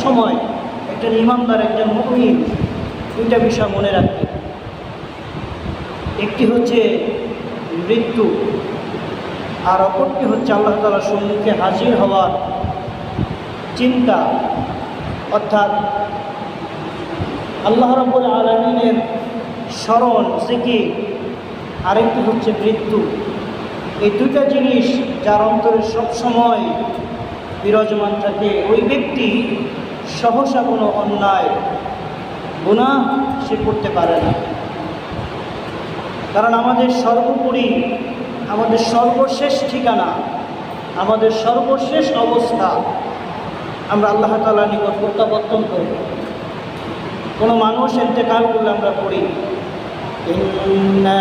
সবসময় একজন ইমানদার, একজন মুমিন, দুইটা বিষয় মনে রাখবে একটি হচ্ছে মৃত্যু, আর অপরটি হচ্ছে আল্লাহ তালার সম্মুখে হাজির হওয়ার চিন্তা। অর্থাৎ আল্লাহ রব্বুল আলমিনের স্মরণ, জিকির, আরেকটি হচ্ছে মৃত্যু। এই দুইটা জিনিস যার অন্তরে সবসময় বিরাজমান থাকে। ওই ব্যক্তি সহসা কোনো অন্যায়, গুণা সে করতে পারে না। কারণ আমাদের সর্বোপরি, আমাদের সর্বশেষ ঠিকানা, আমাদের সর্বশেষ অবস্থা আমরা আল্লাহ তালা নিকট প্রত্যাবর্তন করব। কোনো মানুষ এতেকাল করলে আমরা পড়ি ইন্না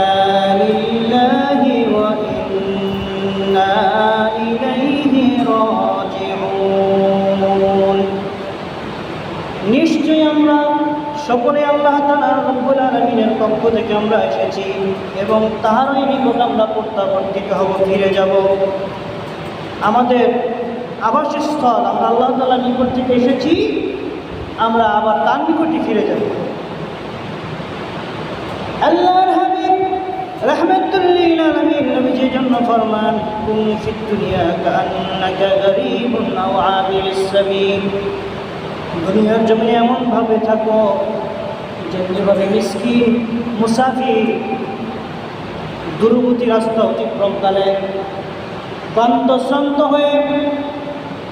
সকলে আল্লাহ তালা রব্বুল আলমিনের পক্ষ থেকে আমরা এসেছি এবং তাহারই নিকট আমরা প্রত্যাবর্তিত হব, ফিরে যাব। আমাদের আবাসস্থল, আমরা আল্লাহ তালা নিকট থেকে এসেছি, আমরা আবার তার নিকটই ফিরে যাব। আল্লাহর হাবিব রহমতুল্লিল আলমীর নবীজি জন্য এমনভাবে থাকো যেমনিভাবে মিসকিন, মুসাফির দূরবর্তী রাস্তা অতিক্রমকালে ক্লান্ত, শ্রান্ত হয়ে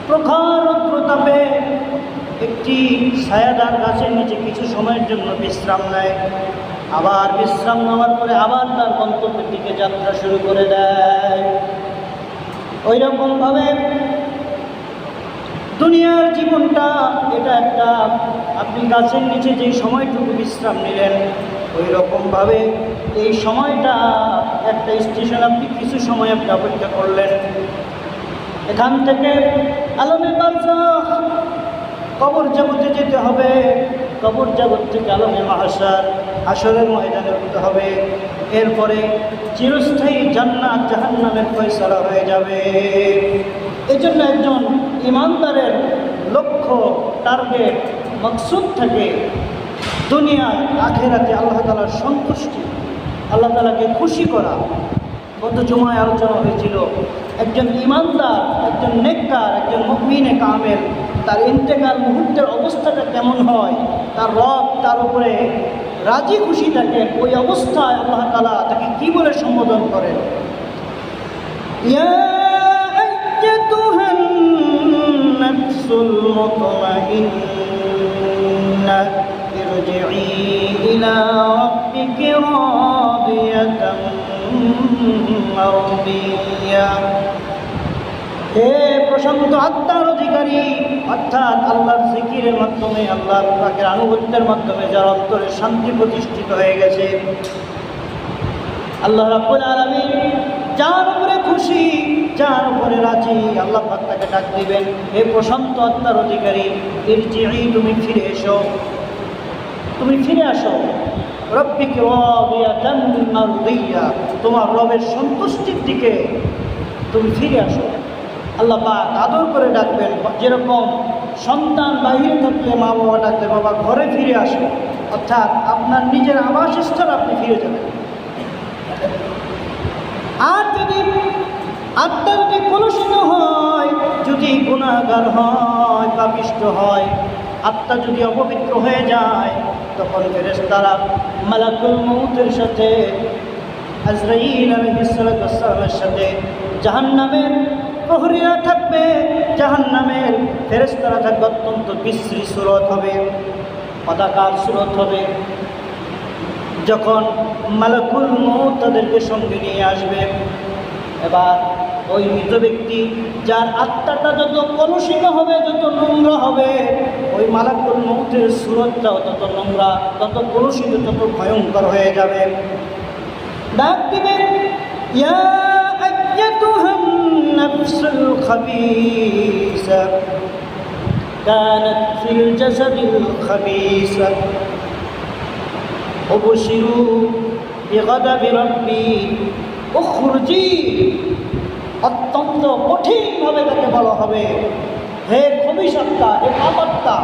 প্রখর প্রতাপে একটি ছায়াদার গাছের নিচে কিছু সময়ের জন্য বিশ্রাম নেয়। আবার বিশ্রাম নেওয়ার পরে আবার তার গন্তব্যের দিকে যাত্রা শুরু করে দেয়। ওই রকমভাবে দুনিয়ার জীবনটা এটা একটা, আপনি গাছের নিচে যেই সময়টুকু বিশ্রাম নিলেন ওই রকমভাবে এই সময়টা একটা স্টেশন আপনি কিছু সময় আপনি অপেক্ষা করলেন। এখান থেকে আলমে বারজাখ কবর জগতে যেতে হবে, কবর জগৎ থেকে আলমে মাহাসার আসরের ময়দানে উঠতে হবে। এরপরে চিরস্থায়ী জান্নাত জাহান্নামের ফয়সালা হয়ে যাবে। এই জন্য একজন ইমানদারের লক্ষ্য, টার্গেট, মকসুদ থাকে দুনিয়ায় আখেরাতে আল্লাহ তালার সন্তুষ্টি, আল্লাহ তালাকে খুশি করা। গত জমায় আলোচনা হয়েছিল, একজন ইমানদার, একজন নেককার, একজন মকমিনে কামেল, তার ইন্তেকাল মুহূর্তের অবস্থাটা কেমন হয়, তার রব তার উপরে রাজি খুশি থাকে, ওই অবস্থায় আল্লাহ তালা তাকে কি বলে সম্বোধন করেন? ইয়া المطمئنة ارجعي إلى ربك راضية مرضية হে প্রশান্ত আত্মার অধিকারী অর্থাৎ আল্লাহর জিকিরের মাধ্যমে আল্লাহর পাকের আনুগত্যের মাধ্যমে যার অন্তরে শান্তি প্রতিষ্ঠিত হয়ে গেছে আল্লাহ রাব্বুল আলামিন যার উপরে খুশি, যার উপরে রাজি, আল্লাহ তাকে ডাক দিবেন, হে প্রশান্ত আত্মার অধিকারী ইরজিই তুমি ফিরে এসো। তুমি ফিরে আসো। রব্বিকে তোমার রবের সন্তুষ্টির দিকে তুমি ফিরে আসো। আল্লাহ পাক আদর করে ডাকবেন, যেরকম সন্তান বাহিরে থাকলে মা বাবা ডাকলে বাবা ঘরে ফিরে আসো। অর্থাৎ আপনার নিজের আবাসস্থল আপনি ফিরে যাবেন। আর যদি আত্মা যদি কলুষিত হয়, যদি গুণাগার হয় পাপিষ্ট হয়। আত্মা যদি অপবিত্র হয়ে যায়, তখন ফেরেশতারা মালাকুল মৌতের সাথে, আজরাইল আলহিসামের সাথে জাহান্নামের প্রহরীরা থাকবে। জাহান্নামের ফেরেশতারা থাকবে অত্যন্ত বিশ্রী সুরত হবে পতাকার সুরত হবে। যখন মালাকুল মৌত তাদেরকে সঙ্গে নিয়ে আসবে, এবার ওই মৃত ব্যক্তি যার আত্মাটা যত কলুষিত হবে যত নোংরা হবে ওই মালাকুল মৌতের সুরতটাও তত নোংরা তত কলুষিত তত ভয়ঙ্কর হয়ে যাবে ডাক দিবেন ইয়া আইয়াতুহান নাফসুল খাবিসা كانت في الجسد الخبيثة أبشروا بغضب ربي اخرجي অত্যন্ত কঠিনভাবে তাকে বলা হবে। হে খবিসত্তা হে পাপত্তা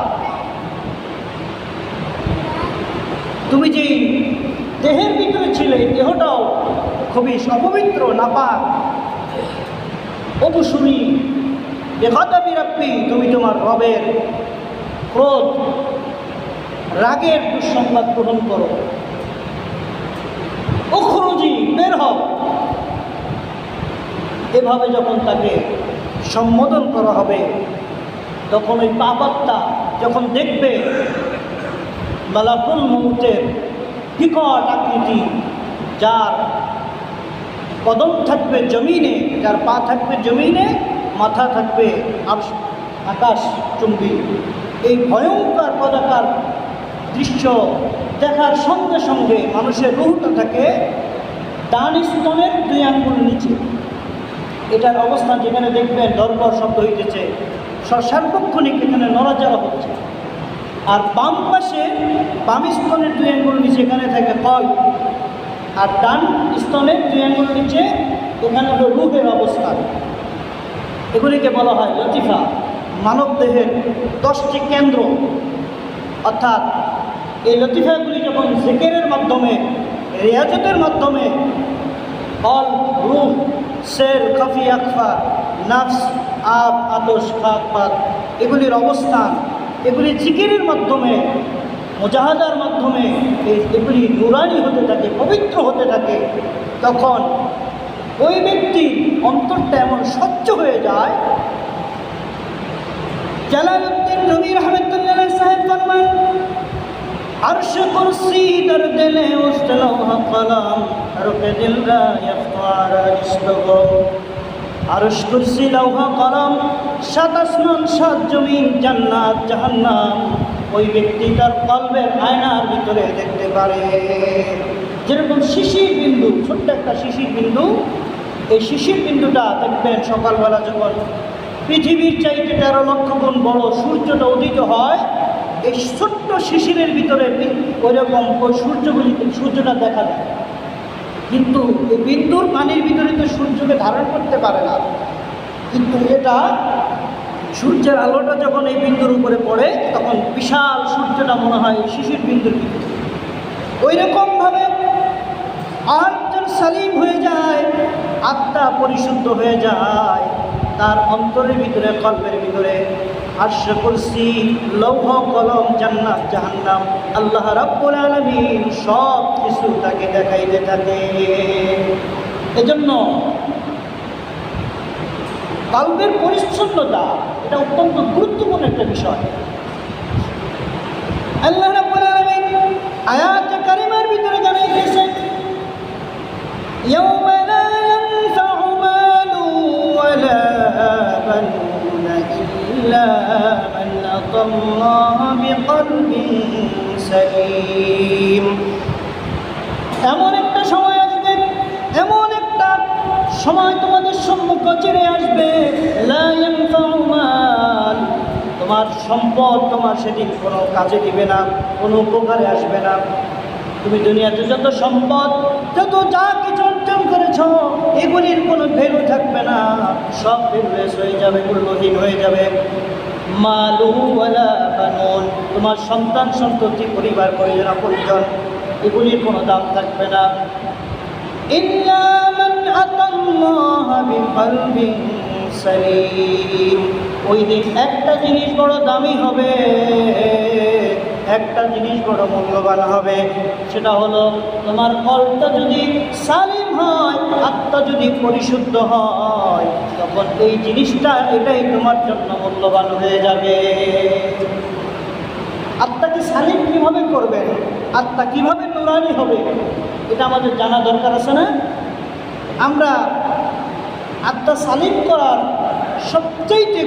তুমি যে দেহের ভিতরে ছিলে, দেহটাও খুবই সপবিত্র, নাপাক। অবু শুনি রাখবি তুমি তোমার রবের ক্রোধ, রাগের দুঃসংবাদ গ্রহণ করো। অখরুজি বের হও। এভাবে যখন তাকে সম্বোধন করা হবে, তখন ওই পাপাত্তা যখন দেখবে, মালাকুল মৌতের বিকট আকৃতি, যার কদম থাকবে জমিনে, যার পা থাকবে জমিনে, মাথা থাকবে আকাশ চুম্বি। এই ভয়ঙ্কর পদাকার দৃশ্য দেখার সঙ্গে সঙ্গে মানুষের রুহটা থাকে ডান স্তনের দুই আঙ্গুল নিচে। এটার অবস্থান যেখানে দেখবেন দরকার শব্দ হইতেছে। সার্বক্ষণিক এখানে নড়াচড়া হচ্ছে। আর বাম পাশে বাম স্তনের দুই আঙ্গুল নিচে এখানে থাকে কল আর ডান স্তনের দুই আঙ্গুল নিচে এখানে হলো রুহের অবস্থান। এগুলিকে বলা হয় লতিফা, মানব দেহের দশটি কেন্দ্র। অর্থাৎ এই লতিফাগুলি যখন জেকেরের মাধ্যমে, রেয়াজতের মাধ্যমে, অল রুহ শের খফি আকফা, নাফস, আব আতস খাকপাত এগুলির অবস্থান, এগুলি জিকিরের মাধ্যমে, মোজাহাদার মাধ্যমে এগুলি নুরানি হতে থাকে, পবিত্র হতে থাকে, তখন ওই ব্যক্তির অন্তরটা এমন স্বচ্ছ হয়ে যায়। জালালউদ্দিন রবি রহমতুল্লাহ সাহেব ফরমান عرش کرسی در دل است لوح قلم حرف دل را یفتار اشتغل আরশ কুরসি লৌহা কলম সাত আসমান সাত জমিন জান্নাত জাহান্নাম ওই ব্যক্তি তার কলবের আয়নার ভিতরে দেখতে পারে যেরকম শিশির বিন্দু ছোট্ট একটা শিশির বিন্দু এই শিশির বিন্দুটা দেখবেন সকালবেলা যখন পৃথিবীর চাইতে তেরো লক্ষ গুণ বড় সূর্যটা উদিত হয় এই ছোট্ট শিশিরের ভিতরে ওইরকম ওই সূর্যগুলি সূর্যটা দেখা যায়। কিন্তু এই বিন্দুর পানির ভিতরে তো সূর্যকে ধারণ করতে পারে না। কিন্তু এটা সূর্যের আলোটা যখন এই বিন্দুর উপরে পড়ে, তখন বিশাল সূর্যটা মনে হয় শিশির বিন্দুর ভিতরে। ওই রকমভাবে সালিম হয়ে যায়, আত্মা পরিশুদ্ধ হয়ে যায়। তার অন্তরের ভিতরে, কল্পের ভিতরে আর্শ কুরসি, লৌহ, কলম, জান্নাত, জাহান্নাম। আল্লাহ রাব্বুল আলামিন সব কিছু তাকে দেখাইতে থাকে। এজন্য কালবের পরিচ্ছন্নতা এটা অত্যন্ত গুরুত্বপূর্ণ একটা বিষয়। আল্লাহ রাব্বুল আলামিন আয়াত কারিমার ভিতরে জানাই দিয়েছেন إلا من أتى الله بقلب سليم এমন একটা সময় আসবে এমন একটা সময় তোমাদের সম্মুখ চেড়ে আসবে লা ইয়ানফাউ মাল। তোমার সম্পদ তোমার সেদিন কোনো কাজে দিবে না কোনো উপকারে আসবে না তুমি দুনিয়াতে যত সম্পদ যত যা কিছু অর্জন করেছ, এগুলির কোনো ভ্যালু থাকবে না। সব ভ্যালুলেস হয়ে যাবে, মূল্যহীন হয়ে যাবে। মালু ওয়ালা বানুন, তোমার সন্তান, সন্ততি, পরিবার, পরিজন পরিজন, এগুলির কোনো দাম থাকবে না। ওই দিন একটা জিনিস বড় দামি হবে। একটা জিনিস বড় মূল্যবান হবে, সেটা হলো তোমার ফলটা যদি সালিম হয় আত্মা যদি পরিশুদ্ধ হয়, তখন এই জিনিসটা এটাই তোমার জন্য মূল্যবান হয়ে যাবে। আত্মাকে সালিম কীভাবে করবেন আত্মা কীভাবে নুরানি হবে? এটা আমাদের জানা দরকার আছে না? আমরা আত্মা সালিম করার সবচেয়ে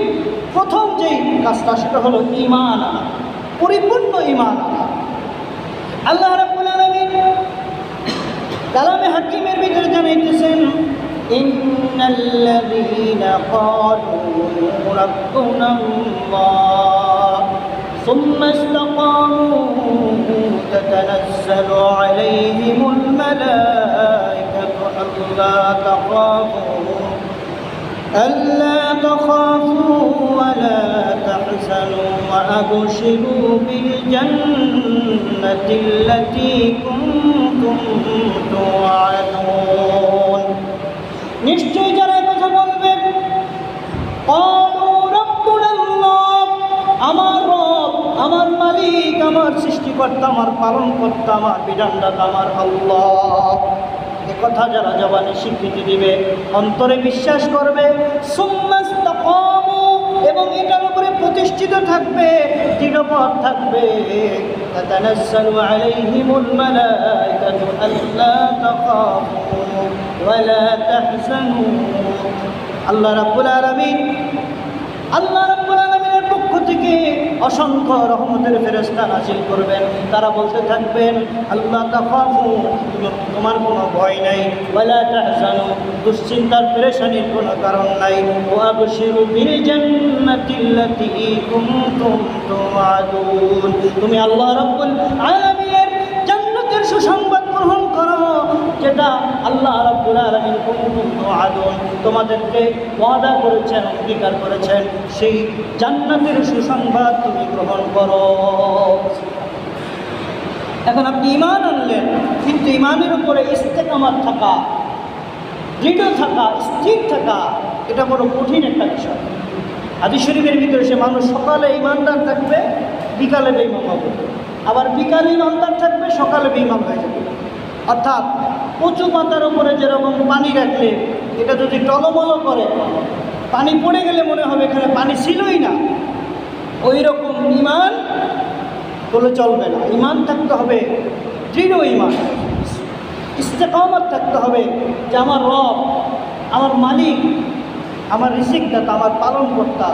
প্রথম যেই কাজটা, সেটা হলো ইমান আনা। পরিপূর্ণ ইমান আনা আল্লাহ রাব্বুল আলামিন কালামে হাকিমের ভিতরে জানাইতেছেন ইন্নাল্লাযীনা ক্বালু রাব্বুনা আল্লাহ ثم استقاموا تتنزل عليهم الملائكة ألا تخافوا ألا تخافوا ولا تحزنوا وأبشروا بالجنة التي كنتم توعدون নিশ্চয়ই যারা এই কথা বলবে قالوا ربنا الله আমার রব আমার মালিক আমার সৃষ্টিকর্তা আমার পালন কর্তা আমার বিধানদাতা আমার আল্লাহ এ কথা যারা জবানে স্বীকৃতি দিবে অন্তরে বিশ্বাস করবে সুম্মাস্তাকামু এবং এটার উপরে প্রতিষ্ঠিত থাকবে দৃঢ়পদ থাকবে تتنزل عليهم الملائكة ألا تخافوا ولا تحزنوا আল্লাহ রাব্বুল আলামিন আল্লাহ রাব্বুল আলামিনের পক্ষ থেকে অসংখ্য রহমতের ফেরস্তা নাজিল করবেন। তারা বলতে থাকবেন, আল্লাহ তোমার কোনো ভয় নাই। ওয়ালা তাহজানু, দুশ্চিন্তার পেরেশানির কোনো কারণ নাই। ওয়া আবশিরু কুনতুম তুআদুন। তুমি আল্লাহ রাব্বুল আলামিনের জান্নাতের সুসংবাদ যেটা আল্লাহ তোমাদেরকে ওয়াদা করেছেন, অঙ্গীকার করেছেন, সেই জান্নাতের সুসংবাদ তুমি গ্রহণ করো। এখন আপনি ইমান আনলেন, কিন্তু ইমানের উপরে ইস্তেকামাত থাকা, দৃঢ় থাকা, স্থির থাকা, এটা বড় কঠিন একটা বিষয়। হাদিস শরীফের ভিতরে সে মানুষ সকালে ইমানদার থাকবে, বিকালে বেইমান হবে। আবার বিকালে ইমানদার থাকবে, সকালে বেইমান হয়ে যাবে। অর্থাৎ কচু পাতার উপরে যেরকম পানি রাখলে, এটা যদি টলমল করে, পানি পড়ে গেলে মনে হবে এখানে পানি ছিলই না। ওই রকম ইমান বলে চলবে না। ইমান থাকতে হবে, দৃঢ় ইমান। ইস্তেকামত থাকতে হবে যে আমার রব, আমার মালিক, আমার ঋষিকদাতা আমার পালনকর্তা,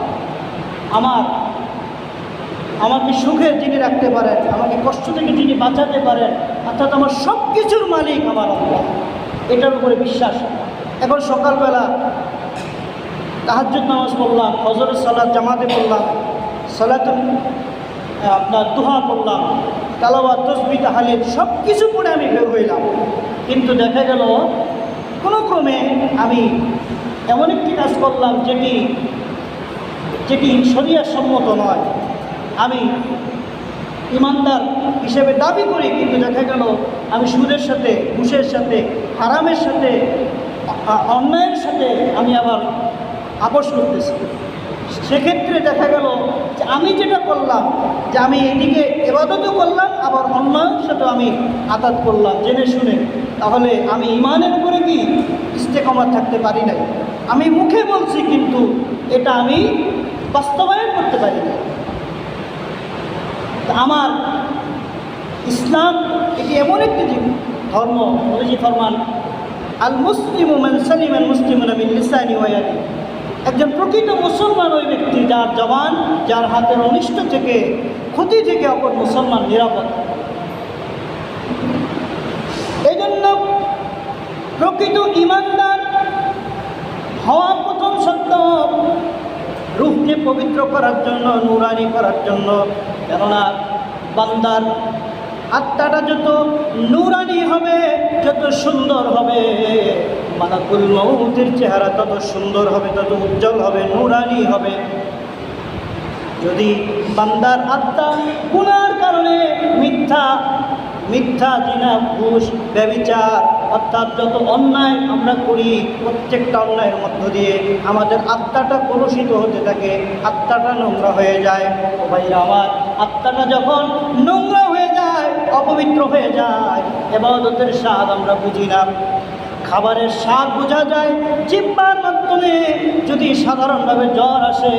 আমার আমাকে সুখে যিনি রাখতে পারেন, আমাকে কষ্ট থেকে যিনি বাঁচাতে পারেন, অর্থাৎ আমার সব কিছুর মালিক আমার আল্লাহ। এটার উপরে বিশ্বাস। এখন সকালবেলা তাহাজ্জুদ নামাজ পড়লাম, ফজরের সালাদ জামাতে পড়লাম সালাত আপনার দুহা পড়লাম তালাওয়া তসবি, তাহালিল সব কিছু পড়ে আমি বের হইলাম। কিন্তু দেখা গেল, কোনো ক্রমে আমি এমন একটি কাজ করলাম যেটি যেটি শরিয়ার সম্মত নয়। আমি ইমানদার হিসেবে দাবি করি, কিন্তু দেখা গেল আমি সুদের সাথে, ঘুষের সাথে, হারামের সাথে অন্যায়ের সাথে আমি আবার আপোষ করতেছি। সেক্ষেত্রে দেখা গেল যে আমি যেটা করলাম, যে আমি এদিকে এবাদতও করলাম, আবার অন্যায়ের সাথে আমি আঘাত করলাম। জেনে শুনে, তাহলে আমি ইমানের উপরে কি ইস্তেকমাত থাকতে পারি নাই? আমি মুখে বলছি, কিন্তু এটা আমি বাস্তবায়ন করতে পারি না আমার ইসলাম এটি এমন একটি ধর্ম নবীজি ফরমান আল মুসলিম মান সালিম আল মুসলিম লিসানি ওয়া একজন প্রকৃত মুসলমান ওই ব্যক্তি, যার জবান, যার হাতের অনিষ্ট থেকে, ক্ষতি থেকে অপর মুসলমান নিরাপদ। এই জন্য প্রকৃত ইমানদার হওয়া প্রথম সত্য, রূপকে পবিত্র করার জন্য, নুরানি করার জন্য কেননা বান্দার আত্মাটা যত নুরানি হবে, যত সুন্দর হবে, মালাকুল মৌতের চেহারা তত সুন্দর হবে, তত উজ্জ্বল হবে, নুরানি হবে। যদি বান্দার আত্মা গুনার কারণে মিথ্যা মিথ্যা জিনা, ঘুষ, ব্যবিচার, অর্থাৎ যত অন্যায় আমরা করি, প্রত্যেকটা অন্যায়ের মধ্য দিয়ে আমাদের আত্মাটা কলুষিত হতে থাকে, আত্মাটা নোংরা হয়ে যায়। ও ভাইরা আমার আত্মাটা যখন নোংরা হয়ে যায়, অপবিত্র হয়ে যায়, এবাদতের স্বাদ আমরা বুঝি না। খাবারের স্বাদ বোঝা যায়, জিব্বার মাধ্যমে যদি সাধারণভাবে জ্বর আসে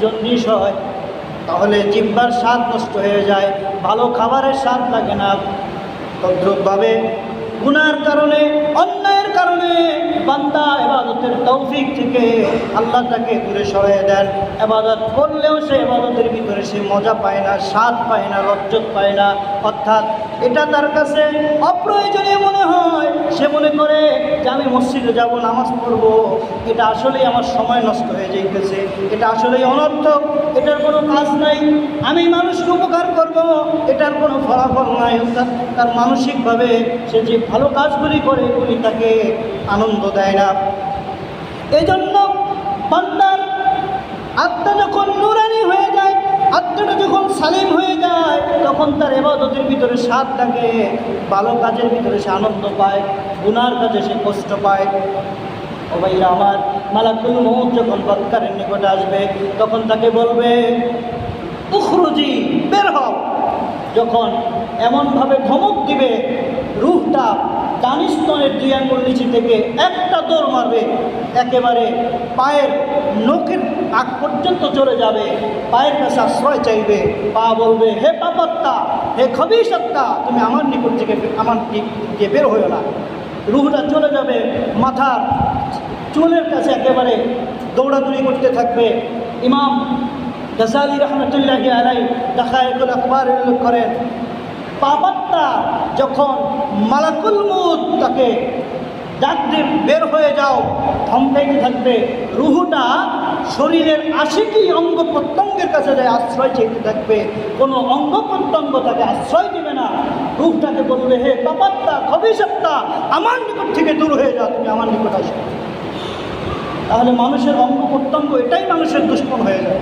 জন্ডিস হয়, তাহলে জিব্বার স্বাদ নষ্ট হয়ে যায়, ভালো খাবারের স্বাদ লাগে না। তদ্রুপভাবে গুনার কারণে, অন্যায়ের কারণে বান্দা এবাদতের তৌফিক থেকে আল্লাহ তাকে দূরে সরিয়ে দেন। এবাদত করলেও সে এবাদতের ভিতরে সে মজা পায় না, স্বাদ পায় না, লজ্জত পায় না। অর্থাৎ এটা তার কাছে অপ্রয়োজনীয় মনে হয়। সে মনে করে যে আমি মসজিদে যাব, নামাজ পড়ব। এটা আসলেই আমার সময় নষ্ট হয়ে যাইতেছে। এটা আসলেই অনর্থক। এটার কোনো কাজ নাই। আমি মানুষকে উপকার করব, এটার কোনো ফলাফল নাই। অর্থাৎ তার মানসিকভাবে সে যে ভালো কাজগুলি করে এগুলি তাকে আনন্দ দেয় না। এজন্য জন্য বান্দার আত্মা যখন নুরানি হয়ে আত্মাটা যখন সালিম হয়ে যায়, তখন তার এবাদতের ভিতরে স্বাদ থাকে ভালো কাজের ভিতরে সে আনন্দ পায়, গুনার কাজে সে কষ্ট পায়। ও ভাইরা আমার, মালাকুল মৌত যখন বৎকারের নিকটে আসবে, তখন তাকে বলবে, উখরুজি, বের হও। যখন এমনভাবে ধমক দিবে রুহটা ডানিস্তনের দুই আঙ্গুল নিচে থেকে একটা দৌড় মারবে। একেবারে পায়ের নখের আগ পর্যন্ত চলে যাবে। পায়ের কাছে আশ্রয় চাইবে। পা বলবে, হে পাপাত্তা হে খবিসত্তা, তুমি আমার নিকট থেকে আমার দিক বের হইও না। রুহটা চলে যাবে। মাথার চুলের কাছে একেবারে দৌড়াদৌড়ি করতে থাকবে। ইমাম গজালি রহমতুল্লাহ আলাই দেখায়কুল আকবর উল্লেখ করেন। পাপাত্তা যখন মালাকুল মুদ তাকে ডাক বের হয়ে যাও ধমকাইতে থাকবে। রুহুটা শরীরের আশিটি অঙ্গ প্রত্যঙ্গের কাছে যায়, আশ্রয় চাইতে থাকবে। কোনো অঙ্গ প্রত্যঙ্গ তাকে আশ্রয় দেবে না। রুহটাকে বলবে, হে পাপাত্তা খবিসত্তা আমার নিকট থেকে দূর হয়ে যাও, তুমি আমার নিকট আসো। তাহলে মানুষের অঙ্গ প্রত্যঙ্গ এটাই মানুষের দুশ্মন হয়ে যায়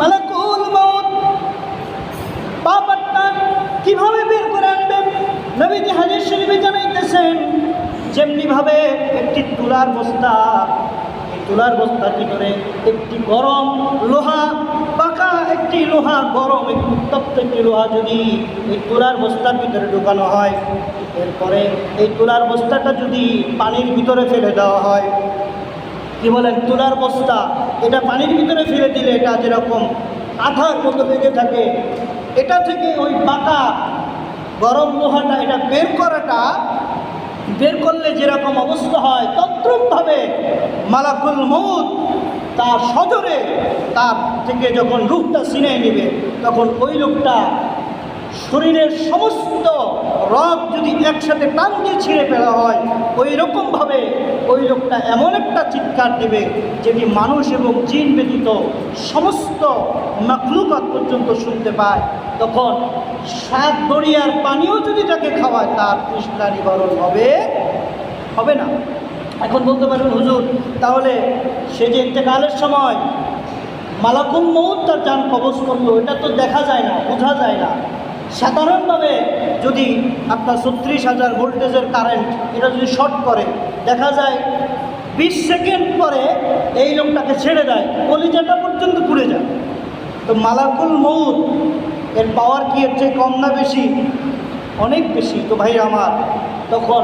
মালাকুল মউত পাপাত্তা কীভাবে বের করে আনবেন নবীজি হাজির শরীফে জানাইতেছেন যেমনিভাবে একটি তুলার বস্তা, এই তুলার বস্তার ভিতরে একটি গরম লোহা, পাকা একটি লোহা, গরম একটি উত্তপ্ত একটি লোহা যদি এই তুলার বস্তার ভিতরে ঢুকানো হয়, এরপরে এই তুলার বস্তাটা যদি পানির ভিতরে ফেলে দেওয়া হয়, কি বলেন? তুলার বস্তা, এটা পানির ভিতরে ফেলে দিলে এটা যেরকম আঠার মতো লেগে থাকে, এটা থেকে ওই পাকা গরম লোহাটা, এটা বের করাটা বের করলে যেরকম অবস্থা হয় তদ্রুপভাবে মালাকুল মৌত তার সজরে তার থেকে যখন রূপটা ছিনে নেবে, তখন ওই লোকটা শরীরের সমস্ত রগ যদি একসাথে টান দিয়ে ছিঁড়ে ফেলা হয় ওই রকমভাবে ওই লোকটা এমন একটা চিৎকার দেবে যেটি মানুষ এবং জিন ব্যতীত সমস্ত মাকলুকাত পর্যন্ত শুনতে পায়। তখন সাত দরিয়ার পানিও যদি তাকে খাওয়ায়, তার তৃষ্ণা নিবারণ হবে হবে না। এখন বলতে পারবেন, হুজুর, তাহলে সে যে ইন্তেকালের সময় মালাকুল মৌত তার যান কবজ করল, এটা তো দেখা যায় না, বোঝা যায় না। সাধারণভাবে যদি আপনার ছত্রিশ হাজার ভোল্টেজের কারেন্ট, এটা যদি শর্ট করে, দেখা যায় বিশ সেকেন্ড পরে এই লোকটাকে ছেড়ে দেয়, কলিজাটা পর্যন্ত পুড়ে যায়। তো মালাকুল মৌত এর পাওয়ার কি এর চেয়ে কম না বেশি? অনেক বেশি। তো ভাই আমার, তখন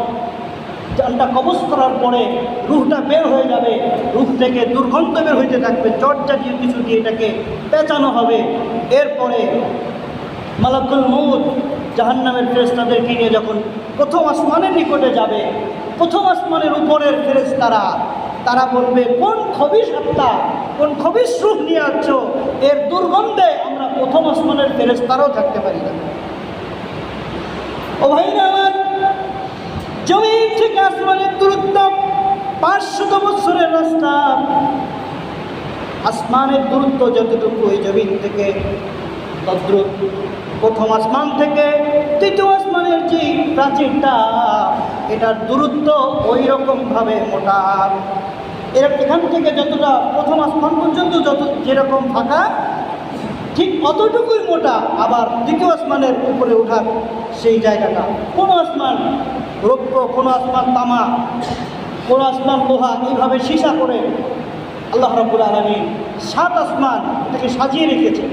জানটা কবজ করার পরে রুহটা বের হয়ে যাবে। রুহ থেকে দুর্গন্ধ বের হইতে থাকবে। চট জাতীয় কিছু দিয়ে এটাকে পেঁচানো হবে। এরপরে মালাকুল মৌত জাহান্নামের ফেরেস্তাদেরকে নিয়ে যখন প্রথম আসমানের নিকটে যাবে, প্রথম আসমানের উপরের ফেরেস্তারা তারা বলবে, কোন খবিস আত্মা, কোন খবিস রূপ নিয়ে আসছো? এর দুর্গন্ধে আমরা প্রথম আসমানের ফেরেস্তারাও থাকতে পারি না। ও ভাই আমার, জমিন থেকে আসমানের দূরত্ব পাঁচশত বছরের রাস্তা। আসমানের দূরত্ব যতটুকু ওই জমিন থেকে, তদ্রুপ প্রথম আসমান থেকে, তৃতীয় আসমানের যে প্রাচীরটা, এটার দূরত্ব ওই রকমভাবে মোটা। এর এখান থেকে যতটা প্রথম আসমান পর্যন্ত যত যেরকম ফাঁকা, ঠিক অতটুকুই মোটা আবার দ্বিতীয় আসমানের উপরে ওঠার সেই জায়গাটা। কোনো আসমান রৌপ্য, কোনো আসমান তামা, কোনো আসমান লোহা এইভাবে সীসা করে আল্লাহ রাবুল আলমী সাত আসমান তাকে সাজিয়ে রেখেছে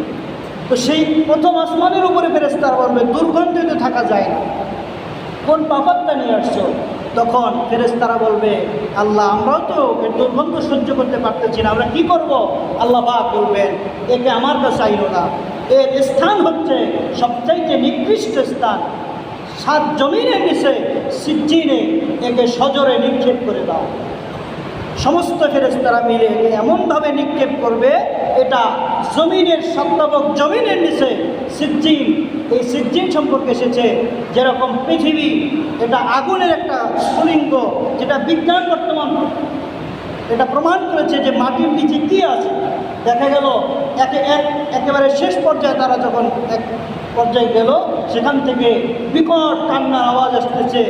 তো সেই প্রথম আসমানের উপরে ফেরেস্তার বলবে দুর্গন্ধে থাকা যায় না। কোন পাপাত্তা নিয়ে আসছো? তখন ফেরেস্তারা বলবে, আল্লাহ, আমরাও তো দুর্গন্ধ সহ্য করতে পারতেছি না, আমরা কি করব? আল্লাহ পাক বলবেন, একে আমার কাছে আইল না। এর স্থান হচ্ছে সবচাইতে নিকৃষ্ট স্থান। সাত জমিনে নিচে সিজ্জিনে একে সজরে নিক্ষেপ করে দাও। সমস্ত ফেরেস্তারা মিলে এমনভাবে নিক্ষেপ করবে এটা জমিনের সপ্তাবক জমিনের নিচে সিজ্জিন এই সিজ্জিন সম্পর্কে এসেছে যেরকম পৃথিবী, এটা আগুনের একটা স্ফুলিঙ্গ, যেটা বিজ্ঞান বর্তমান এটা প্রমাণ করেছে যে মাটির নিচে কী আছে। দেখা গেল, একে এক একেবারে শেষ পর্যায়ে তারা যখন এক পর্যায়ে গেল, সেখান থেকে বিকট কান্নার আওয়াজ আসতেছে।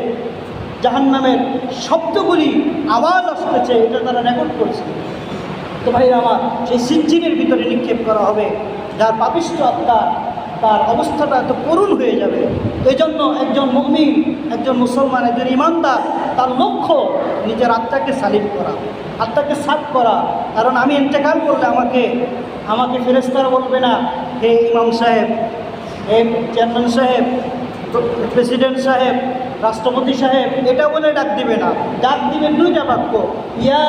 জাহান্নামের শব্দগুলি আওয়াজ আসতেছে, এটা তারা রেকর্ড করছে। তো ভাই আমার সেই সিজ্জিনের ভিতরে নিক্ষেপ করা হবে। যার পাপিষ্ট আত্মা, তার অবস্থাটা এত করুণ হয়ে যাবে। এই জন্য একজন মমিন, একজন মুসলমান, একজন ইমানদার, তার লক্ষ্য নিজের আত্মাকে সালিম করা, আত্মাকে সাফ করা। কারণ আমি ইন্তেকাল করলে আমাকে আমাকে ফেরেস্তার বলবে না, হে ইমাম সাহেব, হে চেয়ারম্যান সাহেব, প্রেসিডেন্ট সাহেব, রাষ্ট্রপতি সাহেব, এটা বলে ডাক দিবে না। ডাক দিবে দুইটা বাক্য, ইয়া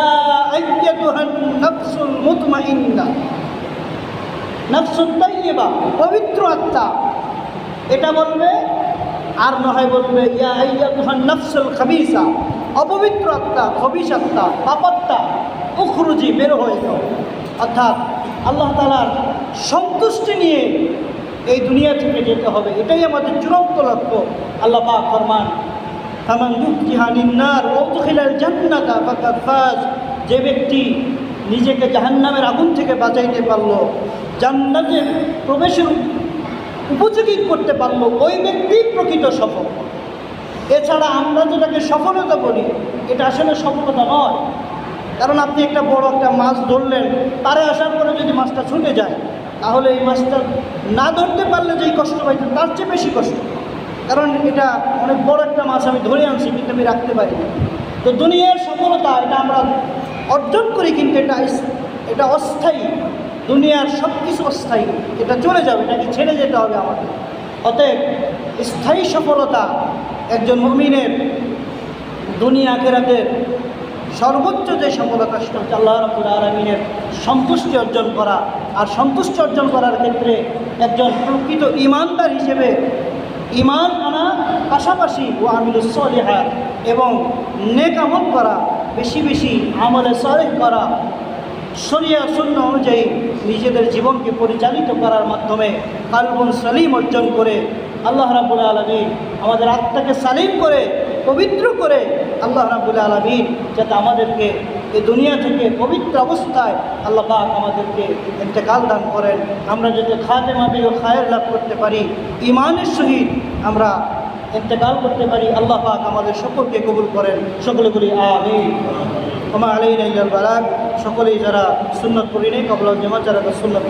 পবিত্র আত্মা। এটা বলবে, আর নয় বলবে অপবিত্র আত্মা, খবিস আত্মা পাপাত্মা উখরুজি, বের হয়ে যাও। অর্থাৎ আল্লাহ তালার সন্তুষ্টি নিয়ে এই দুনিয়া থেকে যেতে হবে। এটাই আমাদের চূড়ান্ত লক্ষ্য। আল্লাহ ফরমান কামান দুঃখিহানিন্নার ওদখিলাল জান্নাতা, ফাকাদ ফাজ। যে ব্যক্তি নিজেকে জাহান্নামের আগুন থেকে বাঁচাইতে পারল, জান্নাতে প্রবেশের উপযোগী করতে পারল, ওই ব্যক্তি প্রকৃত সফল। এছাড়া আমরা যেটাকে সফলতা বলি, এটা আসলে সফলতা নয়। কারণ আপনি একটা বড় একটা মাছ ধরলেন তারে আসার পরে যদি মাছটা ছুটে যায়, তাহলে এই মাছটা না ধরতে পারলে যেই কষ্ট পাইতেন, তার চেয়ে বেশি কষ্ট। কারণ এটা অনেক বড় একটা মাছ আমি ধরে আনছি, কিন্তু আমি রাখতে পারি তো দুনিয়ার সফলতা, এটা আমরা অর্জন করি কিন্তু এটা এটা অস্থায়ী, দুনিয়ার সব কিছু অস্থায়ী। এটা চলে যাবে, এটাকে ছেড়ে যেতে হবে আমাকে অতএব স্থায়ী সফলতা একজন মমিনের দুনিয়া আখেরাতের সর্বোচ্চ যে সফলতা, সেটা হচ্ছে আল্লাহ রবুল আলমিনের সন্তুষ্টি অর্জন করা। আর সন্তুষ্টি অর্জন করার ক্ষেত্রে একজন প্রকৃত ইমানদার হিসেবে ইমান আনা পাশাপাশি ও আমিলুস সলিহাত এবং নেক আমল করা বেশি বেশি আমলে সলেহ করা। শরিয়া শূন্য অনুযায়ী নিজেদের জীবনকে পরিচালিত করার মাধ্যমে কালবন সালিম অর্জন করে আল্লাহ রাবুল আলমী আমাদের আত্মাকে সালিম করে, পবিত্র করে আল্লাহ রাবুল আলমী যাতে আমাদেরকে এই দুনিয়া থেকে পবিত্র অবস্থায় আল্লাহ পাক আমাদেরকে ইন্তেকাল দান করেন। আমরা যাতে খাতে মাবি ও খায়ের লাভ করতে পারি ইমানের সহিত আমরা ইন্তেকাল করতে পারি, আল্লাহ পাক আমাদের সকলকে কবুল করেন। সকলে বলি আমি আমার আলী রাইজাল বারাক সকলেই যারা সুন্নত করি নেই কবলা জমা যারা সুন্নত